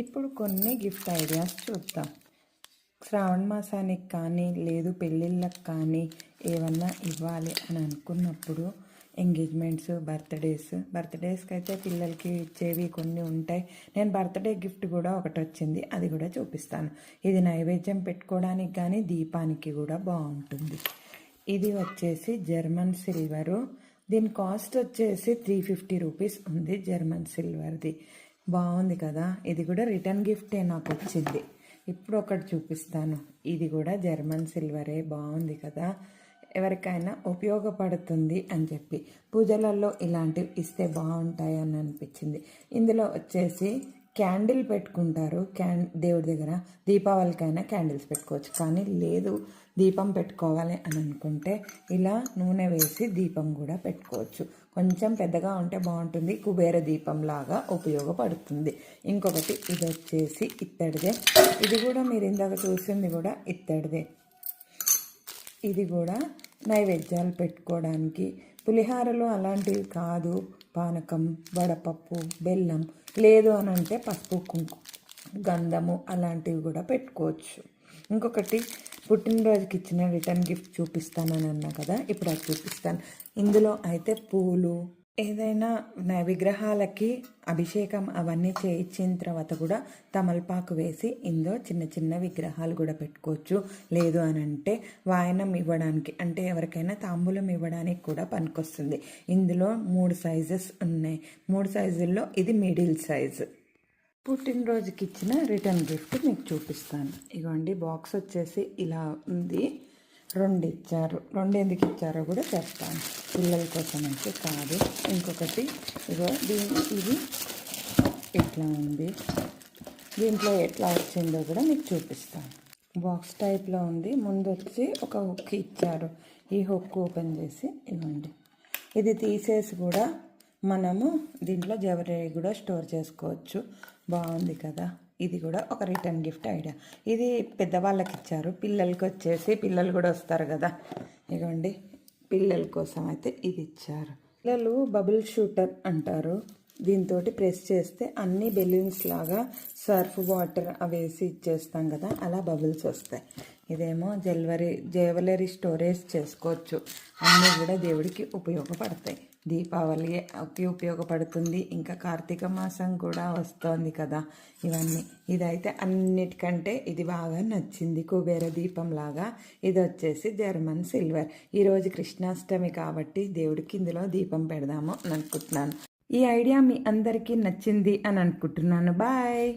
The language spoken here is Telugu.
ఇప్పుడు కొన్ని గిఫ్ట్ ఐడియాస్ చూద్దాం. శ్రావణ మాసానికి కానీ లేదు పెళ్ళిళ్ళకి కానీ ఏమన్నా ఇవ్వాలి అని అనుకున్నప్పుడు ఎంగేజ్మెంట్స్ బర్త్డేస్ బర్త్డేస్కి అయితే పిల్లలకి ఇచ్చేవి కొన్ని ఉంటాయి. నేను బర్త్డే గిఫ్ట్ కూడా ఒకటి వచ్చింది అది కూడా చూపిస్తాను. ఇది నైవేద్యం పెట్టుకోవడానికి కానీ దీపానికి కూడా బాగుంటుంది. ఇది వచ్చేసి జర్మన్ సిల్వరు. దీని కాస్ట్ వచ్చేసి త్రీ ఫిఫ్టీ రూపీస్ ఉంది జర్మన్ సిల్వర్ది. బాగుంది కదా? ఇది కూడా రిటర్న్ గిఫ్టే నాకు వచ్చింది. ఇప్పుడు ఒకటి చూపిస్తాను. ఇది కూడా జర్మన్ సిల్వరే బాగుంది కదా? ఎవరికైనా ఉపయోగపడుతుంది అని చెప్పి. పూజలలో ఇలాంటివి ఇస్తే బాగుంటాయి అని అనిపించింది. ఇందులో వచ్చేసి క్యాండిల్ పెట్టుకుంటారు. క్యాన్ దేవుడి దగ్గర దీపావళికైనా క్యాండిల్స్ పెట్టుకోవచ్చు. కానీ లేదు దీపం పెట్టుకోవాలి అని అనుకుంటే ఇలా నూనె వేసి దీపం కూడా పెట్టుకోవచ్చు. కొంచెం పెద్దగా ఉంటే బాగుంటుంది. కుబేర దీపం లాగా ఉపయోగపడుతుంది. ఇంకొకటి ఇది వచ్చేసి ఇత్తడిదే. ఇది కూడా మీరు ఇందాక చూసింది కూడా ఇత్తడిదే. ఇది కూడా నైవేద్యాలు పెట్టుకోవడానికి పులిహారలో అలాంటివి కాదు. పానకం వడపప్పు బెల్లం లేదు అని అంటే పసుపు కుంకుమ గంధము అలాంటివి కూడా పెట్టుకోవచ్చు. ఇంకొకటి పుట్టినరోజుకి ఇచ్చిన రిటర్న్ గిఫ్ట్ చూపిస్తానని అన్నా కదా ఇప్పుడు అది చూపిస్తాను. ఇందులో అయితే పూలు ఏదైనా విగ్రహాలకి అభిషేకం అవన్నీ చేయించిన తర్వాత కూడా తమలపాకు వేసి ఇందులో చిన్న చిన్న విగ్రహాలు కూడా పెట్టుకోవచ్చు. లేదు అని అంటే వాయనం ఇవ్వడానికి అంటే ఎవరికైనా తాంబూలం ఇవ్వడానికి కూడా పనికొస్తుంది. ఇందులో మూడు సైజెస్ ఉన్నాయి. మూడు సైజుల్లో ఇది మిడిల్ సైజు. పుట్టినరోజుకి ఇచ్చిన రిటర్న్ గిఫ్ట్ మీకు చూపిస్తాను. ఇగోండి బాక్స్ వచ్చేసి ఇలా ఉంది. రెండు ఇచ్చారు రెండు ఎందుకు ఇచ్చారో కూడా చెప్తాను. పిల్లల కోసం అయితే కాదు. ఇంకొకటి ఇగో దీని ఇది ఇట్లా ఉంది. దీంట్లో ఎట్లా వచ్చిందో కూడా మీకు చూపిస్తాను. బాక్స్ టైప్లో ఉంది. ముందు వచ్చి ఒక హుక్ ఇచ్చారు. ఈ హుక్ ఓపెన్ చేసి ఇవ్వండి. ఇది తీసేసి కూడా మనము దీంట్లో జవరీ కూడా స్టోర్ చేసుకోవచ్చు. బాగుంది కదా? ఇది కూడా ఒక రిటర్న్ గిఫ్ట్ ఐడియా ఇది పెద్దవాళ్ళకి ఇచ్చారు పిల్లలకి వచ్చేసి పిల్లలు కూడా వస్తారు కదా. ఇగోండి పిల్లల కోసం అయితే ఇది ఇచ్చారు. పిల్లలు బబుల్ షూటర్ అంటారు. దీంతో ప్రెస్ చేస్తే అన్ని బెలూన్స్ లాగా సర్ఫ్ వాటర్ వేసి ఇచ్చేస్తాం కదా అలా బబుల్స్ వస్తాయి. ఇదేమో జ్యువెలరీ జ్యువెలరీ స్టోరేజ్ చేసుకోవచ్చు. అన్నీ కూడా దేవుడికి ఉపయోగపడతాయి. దీపావళికి ఉపయోగపడుతుంది. ఇంకా కార్తీక మాసం కూడా వస్తోంది కదా ఇవన్నీ. ఇదైతే అన్నిటికంటే ఇది బాగా నచ్చింది కుబేర దీపం లాగా ఇది వచ్చేసి జర్మన్ సిల్వర్. ఈరోజు కృష్ణాష్టమి కాబట్టి దేవుడికి ఇందులో దీపం పెడదాము అని అనుకుంటున్నాను. ఈ ఐడియా మీ అందరికీ నచ్చింది అని అనుకుంటున్నాను. బాయ్!